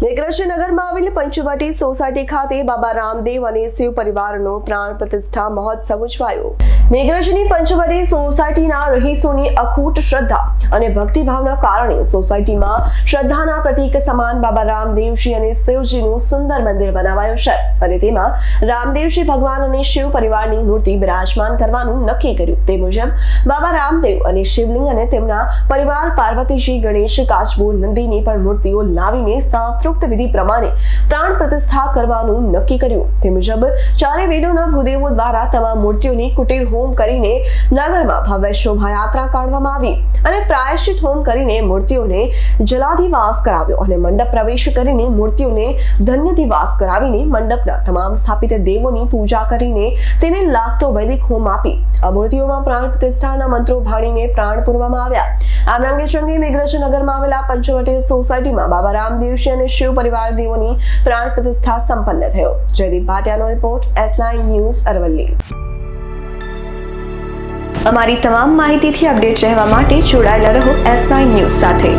મેઘરજ નગરમાં આવેલી પંચવટી સોસાયટી ખાતે બાબા રામદેવ અને શિવ પરિવારનો પ્રાણ પ્રતિષ્ઠા મહોત્સવ ઉજવાયો. મેઘરજની પંચવટી સોસાયટીના રહીશોની અખૂટ શ્રદ્ધા અને ભક્તિભાવના કારણે સોસાયટીમાં શ્રદ્ધાના પ્રતીક સમાન બાબા રામદેવજી અને શિવજીનું સુંદર મંદિર બનાવાયું છે અને તેમાં રામદેવજી ભગવાન અને શિવ પરિવારની મૂર્તિ બિરાજમાન કરવાનું નક્કી કર્યું. તે મુજબ, બાબા રામદેવ અને શિવલિંગ અને તેમના પરિવાર પાર્વતીજી, ગણેશ, કાચબો, નંદીની પણ મૂર્તિઓ લાવીને શાસ્ત્રોક્ત વિધિ પ્રમાણે પ્રાણ પ્રતિષ્ઠા કરવાનું નક્કી કર્યું. તે મુજબ ચારે વેદોના ભૂદેવો દ્વારા તમામ મૂર્તિઓની કુટીર હોમ કરીને નગરમાં ભવ્ય શોભાયાત્રા કાઢવામાં આવી અને પ્રાયશ્ચિત હોમ કરીને મૂર્તિઓને જલાધિવાસ કરાવ્યો અને મંડપ પ્રવેશ કરીને મૂર્તિઓને ધન્યધિવાસ કરાવીને મંડપના તમામ સ્થાપિત દેવોની પૂજા કરીને તેને લાગતો વૈદિક હોમ આપી. આ મૂર્તિઓમાં પ્રાણ પ્રતિષ્ઠાના મંત્રો ભાણીને પ્રાણ પૂરવામાં આવ્યા. આ રંગે ચંગે મેઘરજ આવેલા પંચવટી સોસાયટીમાં બાબા રામદેવજી અને શિવ પરિવાર દેવોની પ્રાણ પ્રતિષ્ઠા સંપન્ન થયો. જયદીપ ભાટિયાનો રિપોર્ટ એસ ન્યૂઝ અરવલ્લી. અમારી તમામ માહિતીથી અપડેટ રહેવા માટે જોડાયેલા રહો એસ ન્યૂઝ સાથે.